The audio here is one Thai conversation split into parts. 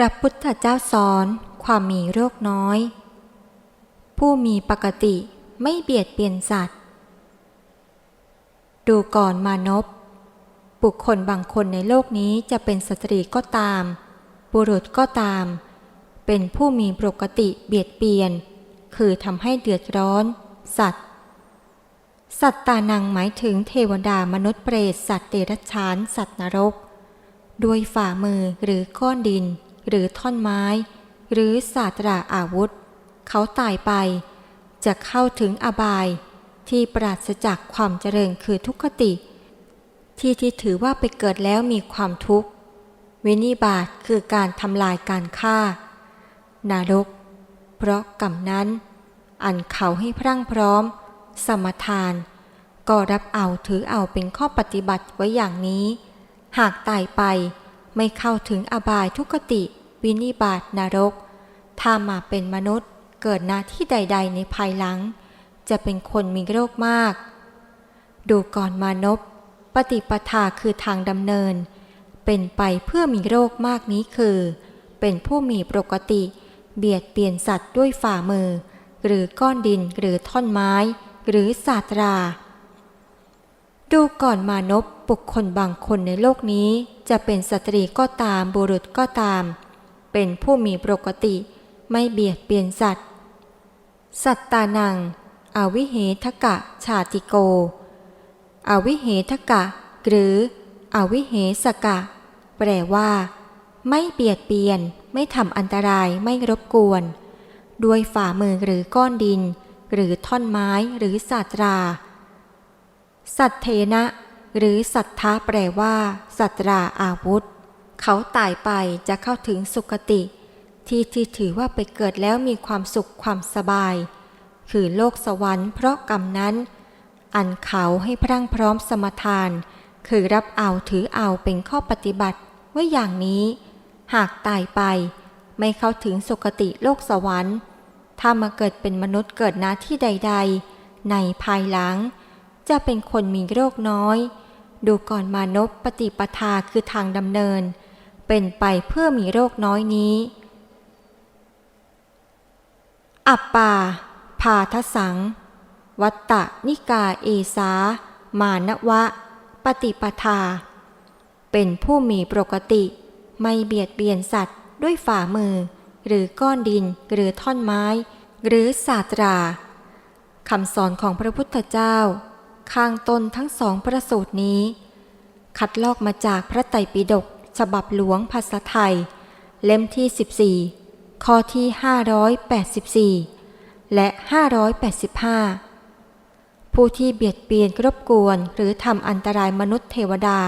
พระพุทธเจ้าสอนความมีโรคน้อย ผู้มีปกติไม่เบียดเบียนสัตว์ ดูก่อนมานพบุคคลบางคนในโลกนี้จะเป็นสตรีก็ตาม บุรุษก็ตาม เป็นผู้มีปกติเบียดเบียน คือทำให้เดือดร้อน สัตว์ สัตตานังหมายถึงเทวดามนุษย์เปรตสัตว์เดรัจฉาน สัตว์นรก ด้วยฝ่ามือหรือก้อนดิน หรือท่อนไม้ หรือศาสตราอาวุธ เขาตายไป จะเข้าถึงอบาย ที่ปราศจากความเจริญคือทุกขติ ที่ที่ถือว่าไปเกิดแล้วมีความทุกข์ วินิบาตคือการทำลายการฆ่านารก เพราะกรรมนั้น อันเขาให้พรั่งพร้อม สมทาน ก็รับเอาถือเอาเป็นข้อปฏิบัติไว้อย่างนี้ หากตายไป ไม่เข้าถึงอบายทุกติ วินิบาตนรก ถ้ามาเป็นมนุษย์เกิดหน้าที่ใด ๆ ในภายหลัง จะเป็นคนมีโรคมาก ดูก่อนมานพปฏิปทาคือทางดำเนิน เป็นไปเพื่อมีโรคมากนี้คือ เป็นผู้มีปกติ เบียดเบียนสัตว์ด้วยฝ่ามือ หรือก้อนดินหรือท่อนไม้ หรือศาสตรา ดูก่อนมานพบุคคลบางคนในโลกนี้จะเป็นสตรีก็ตามบุรุษก็ตาม เป็นผู้มีปกติไม่เบียดเบียนสัตว์ สัตตานัง อวิเหทกะชาติโก อวิเหทกะ หรือ อวิเหสกะ แปลว่า ไม่เบียดเบียน ไม่ทำอันตรายไม่รบกวน ด้วยฝ่ามือหรือก้อนดิน หรือท่อนไม้หรือศาสตรา สัตเทนะ หรือสัทธาแปลว่า สัตราอาวุธ เขาตายไปจะเข้าถึงสุคติ ที่ที่ถือว่าไปเกิดแล้วมีความสุขความสบาย คือโลกสวรรค์เพราะกรรมนั้น อันเขาให้พรั่งพร้อมสมทาน คือรับเอาถือเอาเป็นข้อปฏิบัติว่าอย่างนี้ หากตายไป ไม่เข้าถึงสุคติโลกสวรรค์ ถ้ามาเกิดเป็นมนุษย์เกิดนาที่ใด ๆ ในภายหลัง จะเป็นคนมีโรคน้อย ดูก่อนมานพปฏิปทาคือทางดำเนิน เป็นไปเพื่อมีโรคน้อยนี้ อัปปา พาทสัง วัตตะนิกาเอสา มานวะ ปฏิปทา เป็นผู้มีปกติ ไม่เบียดเบียนสัตว์ด้วยฝ่ามือ หรือก้อนดินหรือท่อนไม้ หรือศาสตราคำสอนของพระพุทธเจ้า ข้างต้นทั้งสองประสูตรนี้ คัดลอกมาจากพระไตรปิฎกฉบับหลวงภาษาไทย เล่มที่ 14 ข้อที่ 584 และ 585 ผู้ที่เบียดเบียนรบกวนหรือทำอันตรายมนุษย์เทวดา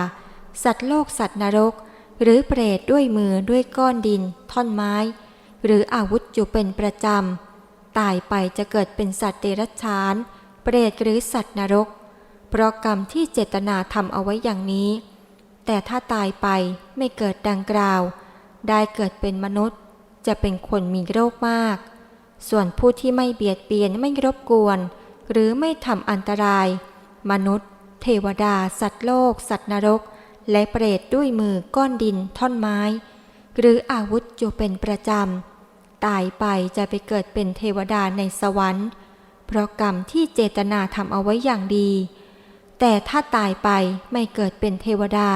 สัตว์โลกสัตว์นรก หรือเปรตด้วยมือด้วยก้อนดิน ท่อนไม้ หรืออาวุธอยู่เป็นประจำ ตายไปจะเกิดเป็นสัตว์เดรัจฉาน เปรตหรือสัตว์นรก เพราะกรรมที่เจตนาทำเอาไว้อย่างนี้ แต่ถ้าตายไปไม่เกิดดังกล่าว ได้เกิดเป็นมนุษย์ จะเป็นคนมีโรคมาก ส่วนผู้ที่ไม่เบียดเบียนไม่รบกวน หรือไม่ทำอันตราย มนุษย์ เทวดา สัตว์โลก สัตว์นรก และเปรตด้วยมือก้อนดินท่อนไม้ หรืออาวุธอยู่เป็นประจำ ตายไปจะไปเกิดเป็นเทวดาในสวรรค์ เพราะกรรมที่เจตนาทำเอาไว้อย่างดี แต่ถ้าตายไปไม่เกิดเป็นเทวดา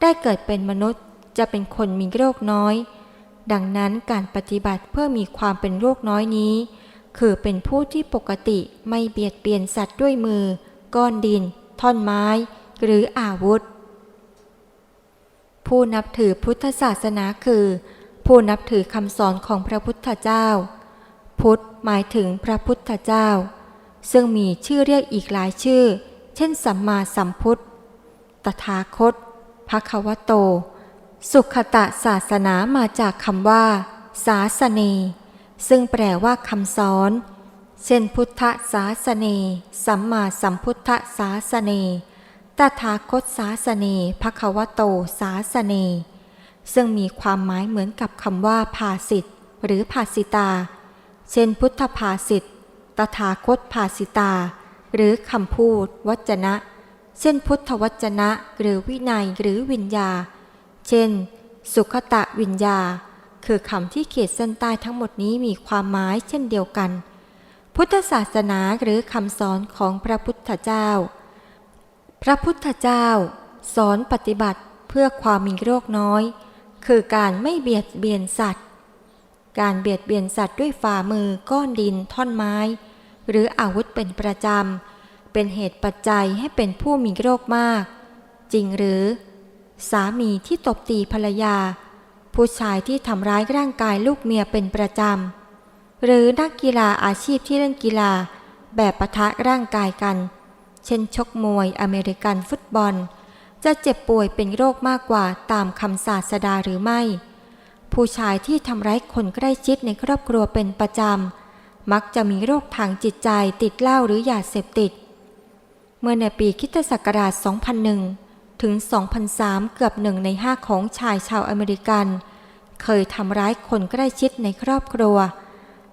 ได้เกิดเป็นมนุษย์จะเป็นคนมีโรคน้อย ดังนั้นการปฏิบัติเพื่อมีความเป็นโรคน้อยนี้ คือเป็นผู้ที่ปกติไม่เบียดเบียนสัตว์ด้วยมือ ก้อนดิน ท่อนไม้ หรืออาวุธ ผู้นับถือพุทธศาสนาคือ ผู้นับถือคำสอนของพระพุทธเจ้า พุทธหมายถึงพระพุทธเจ้า ซึ่งมีชื่อเรียกอีกหลายชื่อ เช่น สัมมาสัมพุทธ ตถาคตภควโต สุขตะศาสนามาจากคำว่า ศาสเนซึ่งแปลว่าคำสอน เช่น พุทธศาสเนสัมมาสัมพุทธศาสเนตถาคตศาสเนภควโตศาสเนซึ่งมีความหมายเหมือนกับคำว่าภาสิทธ์หรือภาสิตา เช่น พุทธภาสิทธ์ตถาคตภาสิตา หรือคำพูด วจนะ เช่นพุทธวจนะ หรือวินัยหรือวิญญา เช่น สุขตะวิญญา คือคำที่เขียนเส้นใต้ทั้งหมดนี้มีความหมายเช่นเดียวกัน พุทธศาสนาหรือคำสอนของพระพุทธเจ้า พระพุทธเจ้า สอนปฏิบัติเพื่อความมีโรคน้อย คือการไม่เบียดเบียนสัตว์ การเบียดเบียนสัตว์ด้วยฝ่ามือก้อนดินท่อนไม้ หรืออาวุธเป็นประจำ เป็นเหตุปัจจัยให้เป็นผู้มีโรคมาก จริงหรือ สามีที่ตบตีภรรยา ผู้ชายที่ทำร้ายร่างกายลูกเมียเป็นประจำ หรือนักกีฬาอาชีพที่เล่นกีฬา แบบปะทะร่างกายกัน เช่นชกมวยอเมริกันฟุตบอล จะเจ็บป่วยเป็นโรคมากกว่าตามคำศาสดาหรือไม่ ผู้ชายที่ทำร้ายคนใกล้ชิดในครอบครัวเป็นประจำ มักจะมีโรคทางจิตใจติดเหล้าหรือยาเสพติด เมื่อในปีคริสตศักราช 2001 ถึง 2003 เกือบหนึ่งในห้าของชายชาวอเมริกัน เคยทำร้ายคนใกล้ชิดในครอบครัว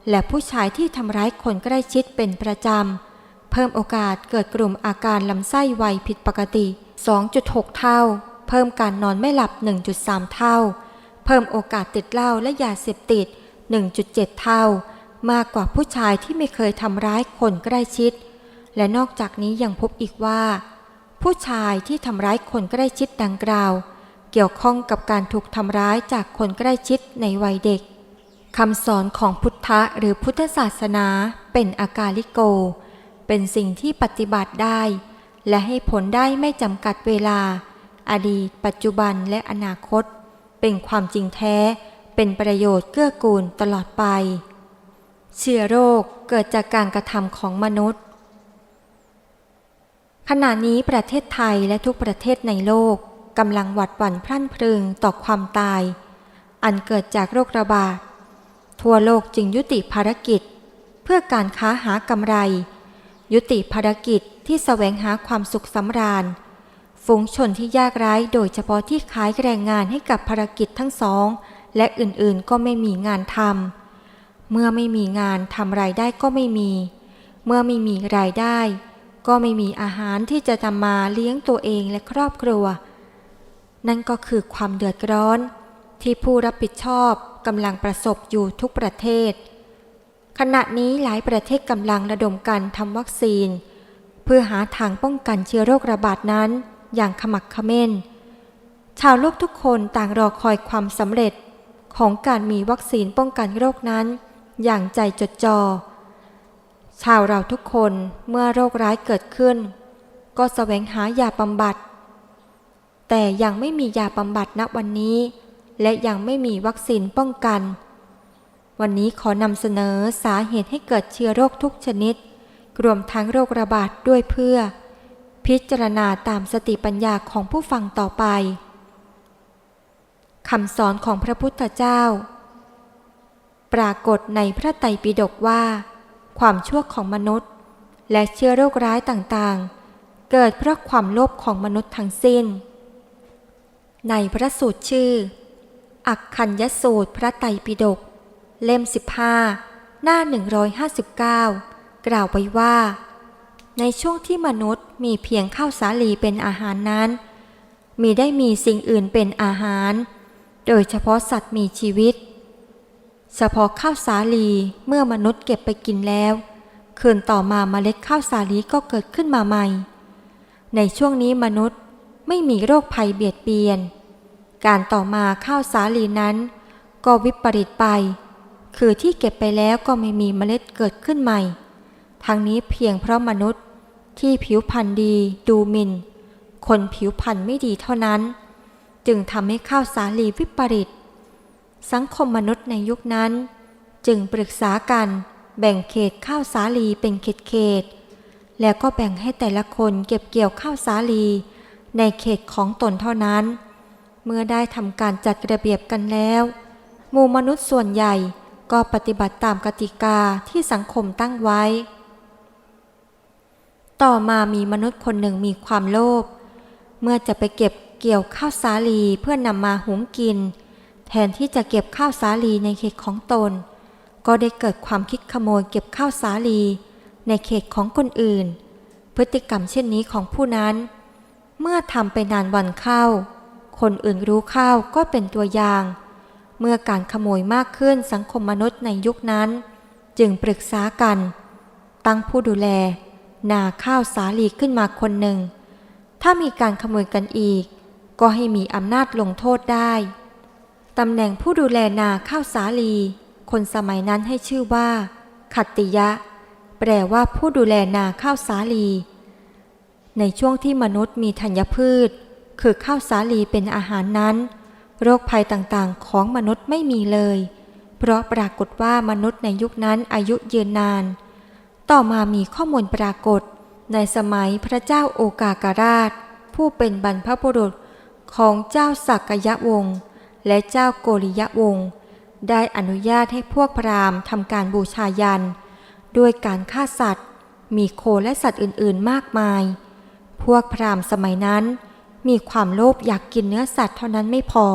และผู้ชายที่ทำร้ายคนใกล้ชิดเป็นประจำ เพิ่มโอกาสเกิดกลุ่มอาการลำไส้ไวผิดปกติ 2.6 เท่า เพิ่มการนอนไม่หลับ 1.3 เท่า เพิ่มโอกาสติดเหล้าและยาเสพติด 1.7 เท่า มากกว่าผู้ชายที่ไม่เคยทำร้ายคนใกล้ชิด และนอกจากนี้ยังพบอีกว่า ผู้ชายที่ทำร้ายคนใกล้ชิดดังกล่าว เกี่ยวข้องกับการถูกทำร้ายจากคนใกล้ชิดในวัยเด็กคำสอนของพุทธะหรือพุทธศาสนาเป็นอากาลิโก เป็นสิ่งที่ปฏิบัติได้ และให้ผลได้ไม่จำกัดเวลา อดีต ปัจจุบันและอนาคต เป็นความจริงแท้ เป็นประโยชน์เกื้อกูลตลอดไป เชื้อโรคเกิดจากการกระทำของมนุษย์ ขณะนี้ประเทศไทยและทุกประเทศในโลกกำลังหวัดหวั่นพรั่นพรึงต่อความตาย อันเกิดจากโรคระบาด ทั่วโลกจึงยุติภารกิจ เพื่อการค้าหากำไร ยุติภารกิจที่แสวงหาความสุขสำราญ ฝูงชนที่ยากไร้โดยเฉพาะที่ขายแรงงานให้กับภารกิจทั้งสอง และอื่นๆก็ไม่มีงานทำ เมื่อไม่มีงานทำรายได้ก็ไม่มี เมื่อไม่มีรายได้ ก็ไม่มีอาหารที่จะทำมาเลี้ยงตัวเองและครอบครัว นั่นก็คือความเดือดร้อน ที่ผู้รับผิดชอบกำลังประสบอยู่ทุกประเทศ ขณะนี้หลายประเทศกำลังระดมกันทำวัคซีน เพื่อหาทางป้องกันเชื้อโรคระบาดนั้นอย่างขมักขม้น ชาวโลกทุกคนต่างรอคอยความสำเร็จของการมีวัคซีนป้องกันโรคนั้น อย่างใจจดจอ่อชาวเราทุกคนเมื่อโรคร้ายเกิดขึ้น ก็แสวงหายาบำบัด แต่ยังไม่มียาบำบัดณวันนี้ และยังไม่มีวัคซีนป้องกัน วันนี้ขอนำเสนอสาเหตุให้เกิดเชื้อโรคทุกชนิด รวมทั้งโรคระบาดด้วยเพื่อ พิจารณาตามสติปัญญาของผู้ฟังต่อไปคำสอนของพระพุทธเจ้า ปรากฏในพระไตรปิฎกว่า ความชั่วของมนุษย์ และเชื้อโรคร้ายต่างๆ เกิดเพราะความโลภของมนุษย์ทั้งสิ้น ในพระสูตรชื่อ อักขัญยสูตรพระไตรปิฎกเล่ม 15 หน้า 159 กล่าวไว้ว่า ในช่วงที่มนุษย์มีเพียงข้าวสาลีเป็นอาหารนั้น มีได้มีสิ่งอื่นเป็นอาหาร โดยเฉพาะสัตว์มีชีวิตเฉพาะข้าวสาลีเมื่อมนุษย์เก็บไปกินแล้วคืนต่อมาเมล็ดข้าวสาลีก็เกิดขึ้นมาใหม่ ในช่วงนี้มนุษย์ไม่มีโรคภัยเบียดเบียน การต่อมาข้าวสาลีนั้น ก็วิปริตไป คือที่เก็บไปแล้วก็ไม่มีเมล็ดเกิดขึ้นใหม่ ทั้งนี้เพียงเพราะมนุษย์ที่ผิวพรรณดีดูหมิน่น คนผิวพรรณไม่ดีเท่านั้น จึงทำให้ข้าวสาลีวิปริต สังคมมนุษย์ในยุคนั้น จึงปรึกษากันแบ่งเขตข้าวสาลีเป็นเขตเขตๆแล้วก็แบ่งให้แต่ละคนเก็บเกี่ยวข้าวสาลี ในเขตของตนเท่านั้น เมื่อได้ทำการจัดระเบียบกันแล้วหมู่มนุษย์ส่วนใหญ่ก็ปฏิบัติตามกติกาที่สังคมตั้งไว้ ต่อมามีมนุษย์คนหนึ่งมีความโลภ เมื่อจะไปเก็บเกี่ยวข้าวสาลีเพื่อนนำมาหุงกิน แทนที่จะเก็บข้าวสาลีในเขตของตน ก็ได้เกิดความคิดขโมยเก็บข้าวสาลี ในเขตของคนอื่น พฤติกรรมเช่นนี้ของผู้นั้น เมื่อทำไปนานวันเข้า คนอื่นรู้เข้าก็เป็นตัวอย่าง เมื่อการขโมยมากขึ้นสังคมมนุษย์ในยุคนั้น จึงปรึกษากัน ตั้งผู้ดูแล นาข้าวสาลีขึ้นมาคนหนึ่ง ถ้ามีการขโมยกันอีก ก็ให้มีอำนาจลงโทษได้ ตำแหน่งผู้ดูแลนาข้าวสาลี คนสมัยนั้นให้ชื่อว่า ขัตติยะ แปลว่าผู้ดูแลนาข้าวสาลี ในช่วงที่มนุษย์มีธัญพืช คือข้าวสาลีเป็นอาหารนั้น โรคภัยต่างๆ ของมนุษย์ไม่มีเลย เพราะปรากฏว่ามนุษย์ในยุคนั้นอายุยืนนาน ต่อมามีข้อมูลปรากฏ ในสมัยพระเจ้าโอกาการาช ผู้เป็นบรรพบุรุษของเจ้าสักยะวงศ์ และเจ้าโกริยะวงศ์ได้อนุญาตให้พวกพราหมณ์ทำการบูชายัน ด้วยการฆ่าสัตว์ มีโคและสัตว์อื่นๆมากมาย พวกพราหมณ์สมัยนั้น มีความโลภอยากกินเนื้อสัตว์เท่านั้นไม่พอ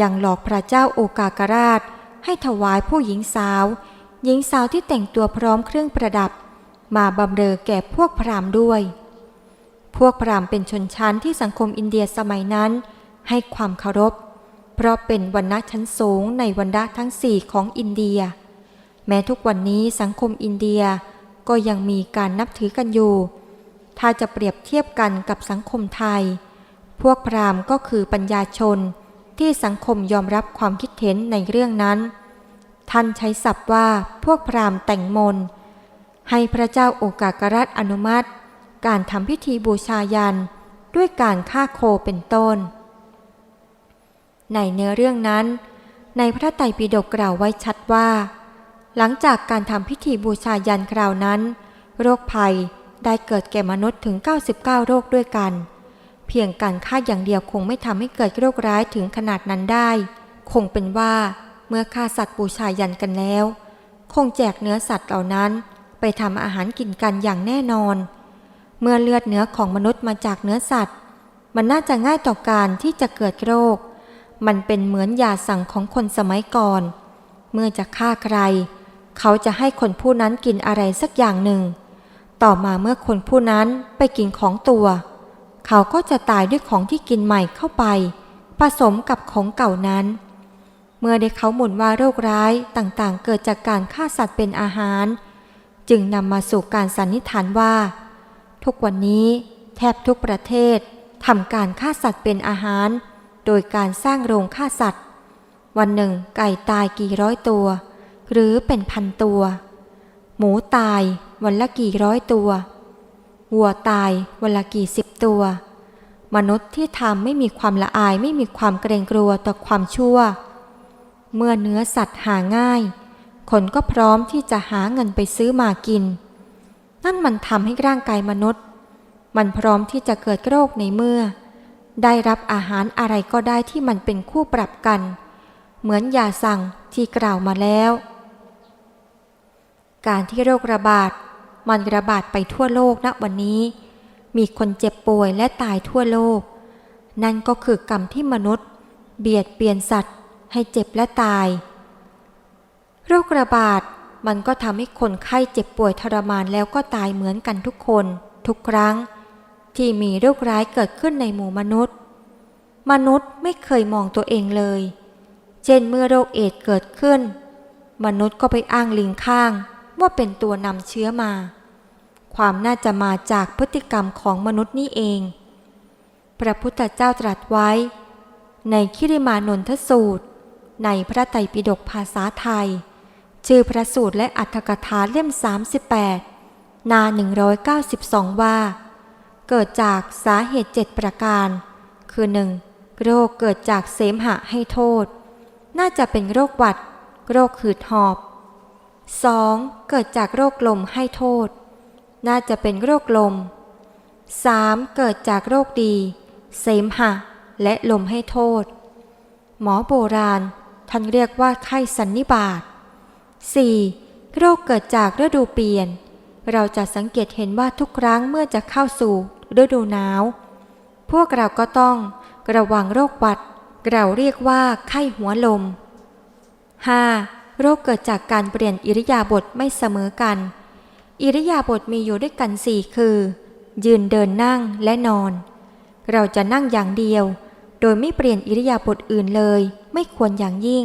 ยังหลอกพระเจ้าโอกากราช ให้ถวายผู้หญิงสาว หญิงสาวที่แต่งตัวพร้อมเครื่องประดับ มาบำเรอแก่พวกพราหมณ์ด้วย พวกพราหมณ์เป็นชนชั้นที่สังคมอินเดียสมัยนั้น ให้ความเคารพ เพราะเป็นวรรณะชั้นสูงในวรรณะทั้งสี่ของอินเดีย แม้ทุกวันนี้สังคมอินเดียก็ยังมีการนับถือกันอยู่ ถ้าจะเปรียบเทียบกันกับสังคมไทย พวกพราหมณ์ก็คือปัญญาชนที่สังคมยอมรับความคิดเห็นในเรื่องนั้น ท่านใช้ศัพท์ว่าพวกพราหมณ์แต่งมน ให้พระเจ้าโอกาการัตอนุมัติ การทำพิธีบูชายันด้วยการฆ่าโคเป็นต้น ในเนื้อเรื่องนั้น ในพระไตรปิฎกกล่าวไว้ชัดว่า หลังจากการทำพิธีบูชายันคราวนั้น โรคภัยได้เกิดแก่มนุษย์ถึง 99 โรคด้วยกัน เพียงการฆ่าอย่างเดียวคงไม่ทำให้เกิดโรคร้ายถึงขนาดนั้นได้ คงเป็นว่าเมื่อฆ่าสัตว์บูชายันกันแล้ว คงแจกเนื้อสัตว์เหล่านั้น ไปทำอาหารกินกันอย่างแน่นอน เมื่อเลือดเนื้อของมนุษย์มาจากเนื้อสัตว์ มันน่าจะง่ายต่อการที่จะเกิดโรค มันเป็นเหมือนยาสั่งของคนสมัยก่อน เมื่อจะฆ่าใคร เขาจะให้คนผู้นั้นกินอะไรสักอย่างหนึ่ง ต่อมาเมื่อคนผู้นั้นไปกินของตัว เขาก็จะตายด้วยของที่กินใหม่เข้าไป ผสมกับของเก่านั้น เมื่อได้เขาหมุนว่าโรคร้ายต่างๆ เกิดจากการฆ่าสัตว์เป็นอาหาร จึงนำมาสู่การสันนิษฐานว่า ทุกวันนี้แทบทุกประเทศทำการฆ่าสัตว์เป็นอาหาร โดยการสร้างโรงฆ่าสัตว์ วันหนึ่งไก่ตายกี่ร้อยตัว หรือเป็นพันตัว หมูตายวันละกี่ร้อยตัววัวตายวันละกี่สิบตัว มนุษย์ที่ทำไม่มีความละอายไม่มีความเกรงกลัวต่อความชั่ว เมื่อเนื้อสัตว์หาง่าย คนก็พร้อมที่จะหาเงินไปซื้อมากิน นั่นมันทำให้ร่างกายมนุษย์ มันพร้อมที่จะเกิดโรคในเมื่อ ได้รับอาหารอะไรก็ได้ที่มันเป็นคู่ปรับกัน เหมือนยาสั่งที่กล่าวมาแล้ว การที่โรคระบาดมันระบาดไปทั่วโลกณวันนี้ มีคนเจ็บป่วยและตายทั่วโลก นั่นก็คือกรรมที่มนุษย์ เบียดเบียนสัตว์ ให้เจ็บและตาย โรคระบาดมันก็ทำให้คนไข้เจ็บป่วยทรมานแล้วก็ตายเหมือนกันทุกคน ทุกครั้ง ที่มีโรคร้ายเกิดขึ้นในหมู่มนุษย์ มนุษย์ไม่เคยมองตัวเองเลย เช่นเมื่อโรคเอดส์เกิดขึ้น มนุษย์ก็ไปอ้างลิงข้างว่าเป็นตัวนำเชื้อมา ความน่าจะมาจากพฤติกรรมของมนุษย์นี่เอง พระพุทธเจ้าตรัสไว้ ในคิริมานนทสูตร ในพระไตรปิฎกภาษาไทย ชื่อพระสูตรและอัตถกถาเล่ม 38นา192 ว่า เกิดจากสาเหตุเจ็ดประการ คือ 1. โรคเกิดจากเสมหะให้โทษ น่าจะเป็นโรคหวัด โรคหืดหอบ 2. เกิดจากโรคลมให้โทษ น่าจะเป็นโรคลม 3. เกิดจากโรคดี เสมหะ และลมให้โทษ หมอโบราณท่านเรียกว่าไข้สันนิบาต 4. โรคเกิดจากฤดูเปลี่ยน เราจะสังเกตเห็นว่าทุกครั้งเมื่อจะเข้าสู่ฤดูหนาว พวกเราก็ต้องระวังโรคหวัด เราเรียกว่าไข้หัวลม 5. โรคเกิดจากการเปลี่ยนอิริยาบถไม่เสมอกัน อิริยาบถมีอยู่ด้วยกันสี่คือ ยืนเดินนั่งและนอน เราจะนั่งอย่างเดียว โดยไม่เปลี่ยนอิริยาบถอื่นเลย ไม่ควรอย่างยิ่ง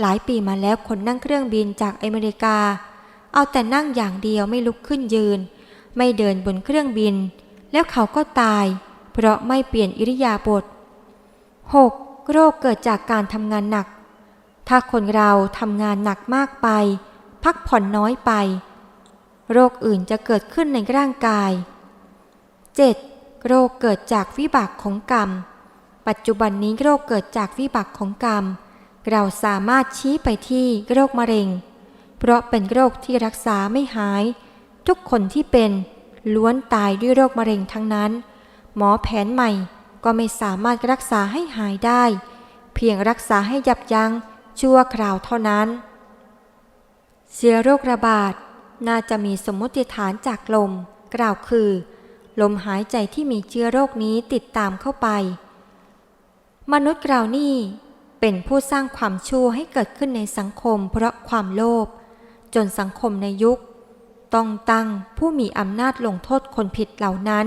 หลายปีมาแล้วคนนั่งเครื่องบินจากอเมริกา เอาแต่นั่งอย่างเดียวไม่ลุกขึ้นยืน ไม่เดินบนเครื่องบิน แล้วเขาก็ตาย เพราะไม่เปลี่ยนอิริยาบถ 6. โรคเกิดจากการทำงานหนัก ถ้าคนเราทำงานหนักมากไป พักผ่อนน้อยไป โรคอื่นจะเกิดขึ้นในร่างกาย 7. โรคเกิดจากวิบากของกรรม ปัจจุบันนี้โรคเกิดจากวิบากของกรรม เราสามารถชี้ไปที่โรคมะเร็ง เพราะเป็นโรคที่รักษาไม่หาย ทุกคนที่เป็นล้วนตายด้วยโรคมะเร็งทั้งนั้น หมอแผนใหม่ก็ไม่สามารถรักษาให้หายได้ เพียงรักษาให้ยับยั้งชั่วคราวเท่านั้นเชื้อโรคระบาดน่าจะมีสมมติฐานจากลม กล่าวคือ ลมหายใจที่มีเชื้อโรคนี้ติดตามเข้าไป มนุษย์เราวนี่เป็นผู้สร้างความชั่วให้เกิดขึ้นในสังคมเพราะความโลภ จนสังคมในยุค ต้องตั้งผู้มีอำนาจลงโทษคนผิดเหล่านั้น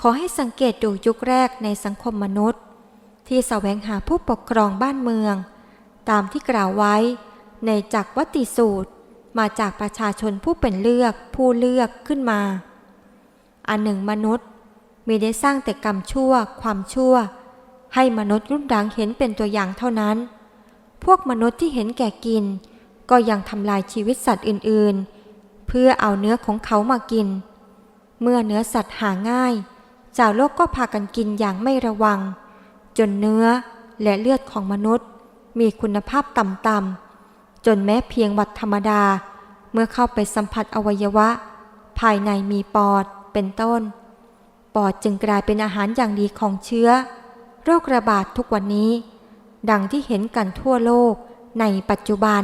ขอให้สังเกตดูยุคแรกในสังคมมนุษย์ ที่สแสวงหาผู้ปกครองบ้านเมือง ตามที่กล่าวไว้ ในจักรวติสูตรมาจากประชาชนผู้เป็นเลือกผู้เลือกขึ้นมา อันหนึ่งมนุษย์มีได้สร้างแต่กรรมชั่ว ความชั่ว ให้มนุษย์รุ่นหลังเห็นเป็นตัวอย่างเท่านั้น พวกมนุษย์ที่เห็นแก่กิน ก็ยังทำลายชีวิตสัตว์อื่นๆ เพื่อเอาเนื้อของเขามากิน เมื่อเนื้อสัตว์หาง่ายชาวโลกก็พากันกินอย่างไม่ระวัง จนเนื้อและเลือดของมนุษย์ มีคุณภาพต่ำๆจนแม้เพียงวัดธรรมดา เมื่อเข้าไปสัมผัสอวัยวะ ภายในมีปอดเป็นต้น ปอดจึงกลายเป็นอาหารอย่างดีของเชื้อ โรคระบาดทุกวันนี้ ดังที่เห็นกันทั่วโลกในปัจจุบัน